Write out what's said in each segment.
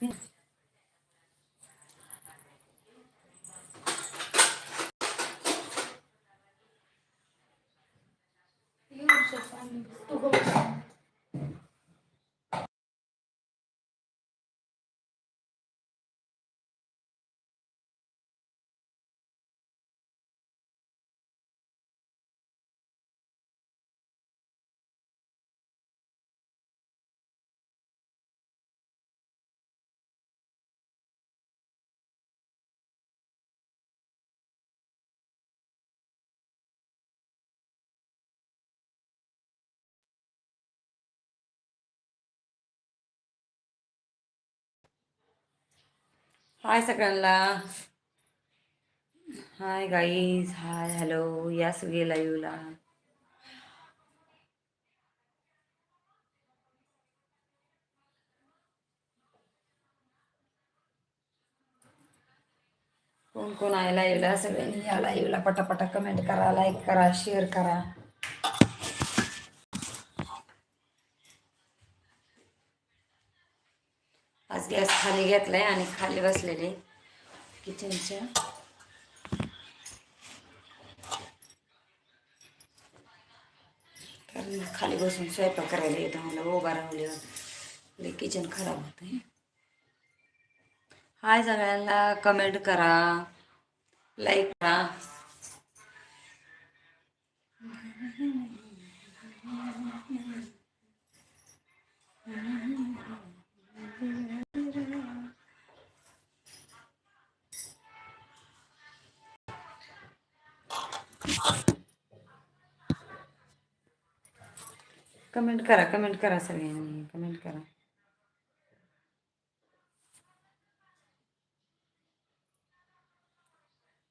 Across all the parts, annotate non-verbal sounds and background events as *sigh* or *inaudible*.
Estou com हाय सगळ्यांना. Hi guys hi hello या सगळे लाईव्हला कोण कोण आहे लाईव्हला सगळ्यांनी या लाईव्हला पटापटा कमेंट करा लाईक करा शेअर करा. आज गॅस खाली घेतलाय आणि खाली बसलेले किचनच्या. कारण खाली बसून स्वयंपाक करायला येतो मला उभा राहल्यावर किचन खराब होतं हाय सगळ्यांना कमेंट करा लाईक करा. *laughs* कमेंट करा कमेंट करा सगळ्यांनी कमेंट करा.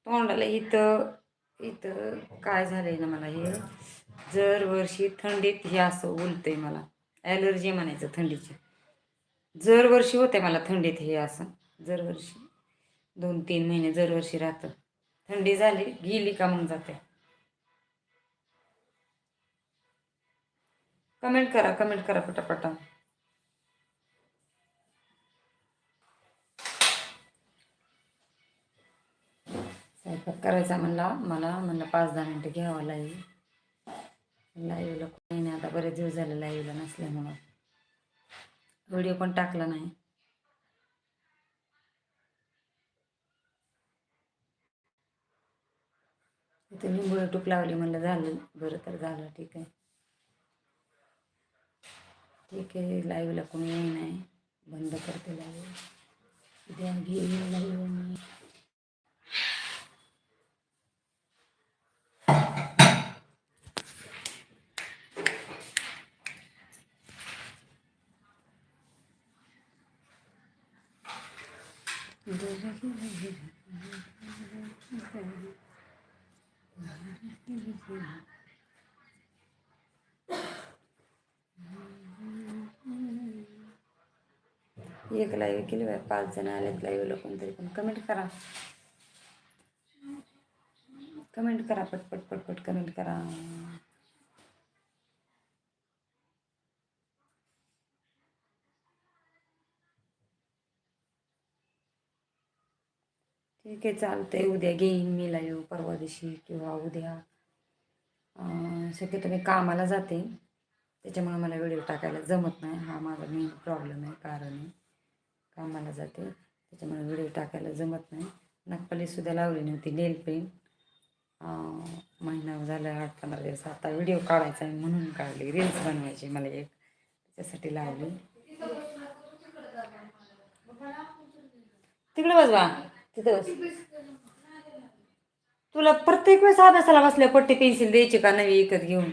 तोंडाला इथं इथं काय झालंय ना मला हे? जर वर्षी थंडीत हे असं उलतंय मला. ॲलर्जी म्हणायचं थंडीची. जर वर्षी होते मला थंडीत हे असं. जर वर्षी दोन तीन महिने जर वर्षी राहतं. थंडी झाली गेली का मग जाते. कमेंट करा कमेंट करा पटापटा. स्वयंपाक करायचा म्हणला मला म्हणलं पाच दहा मिनटं घ्यावं लाईव्ह लाईव्हला कोणी नाही आता बरेच दिवस झाले लाईव्हला नसल्यामुळं. व्हिडिओ पण टाकला नाही. इथे लिंबू टूप लावली म्हणलं झालं बरं तर झालं ठीक आहे. ठीक आहे लाईव्हला कोणी येई नाही बंद करते लाईव्ह उद्या घेईन लाईव्ह मी Thank you. एक लाईव्ह केली बाय पाच जण आलेत लाईव्हला कोणतरी पण. कमेंट करा. कमेंट करा पटपट पटपट कमेंट करा. ठीक आहे चालतंय. उद्या घेईन मी लाईव्ह परवा दिवशी किंवा उद्या. शक्यतो मी कामाला जाते. त्याच्यामुळे मला व्हिडिओ टाकायला जमत नाही. हा माझा मेन प्रॉब्लेम आहे कारण आहे. कामाला जाते. त्याच्यामुळे व्हिडिओ टाकायला जमत नाही. नखपालीसुद्धा लावली नव्हती नेल पेंट महिना झाला आठ पंधरा दिवस. आता व्हिडिओ काढायचा आहे म्हणून काढली. रील्स बनवायची मला एक. त्याच्यासाठी लावली. तिकडे बसवा तिथं बस. तुला प्रत्येक वेळेस अभ्यासाला बसल्या पट्टी पेन्सिल द्यायची का नवी विकत घेऊन?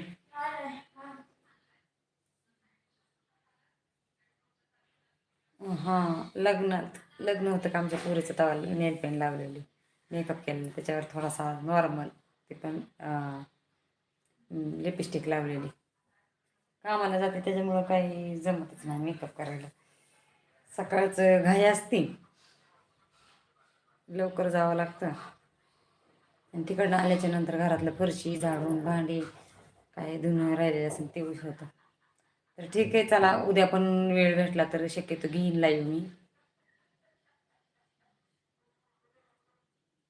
हां लग्नात लग्न होतं का आमच्या पोरीचं तवा नेल पेंट लावलेली. मेकअप केलेलं त्याच्यावर थोडासा नॉर्मल ते पण लिपस्टिक लावलेली. कामाला जाते त्याच्यामुळं काही जमतच नाही मेकअप करायला. सकाळचं घाई असती. लवकर जावं लागतं. आणि तिकडनं आल्याच्यानंतर घरातलं फरशी झाडून भांडी काय धुणं राहिलेलं असेल ते होतं. तर ठीक आहे चला उद्या पण वेळ भेटला तर शक्यतो घेईन लाईव्ह मी.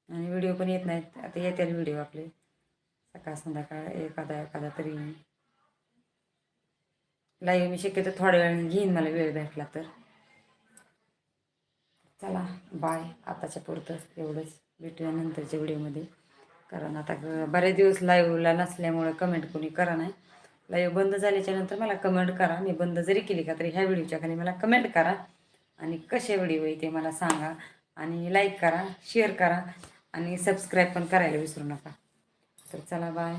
आणि व्हिडिओ पण येत नाहीत. आता येते व्हिडिओ आपले. सकाळ संध्याकाळ एखादा एखादा तरी. लाईव्ह मी शक्यतो थोड्या वेळाने घेईन मला वेळ भेटला तर. चला बाय आताच्या पुरतं एवढंच. भेटूया नंतरच्या व्हिडिओमध्ये कारण आता बरेच दिवस लाईव्हला नसल्यामुळे कमेंट कोणी करा नाही. लाईव्ह बंद झाल्याच्यानंतर मला कमेंट करा. मी बंद जरी केली का तरी ह्या व्हिडिओच्या खाली मला कमेंट करा. आणि कसे व्हिडिओ आहे ते मला सांगा. आणि लाईक करा शेअर करा. आणि सबस्क्राईब पण करायला विसरू नका. तर चला बाय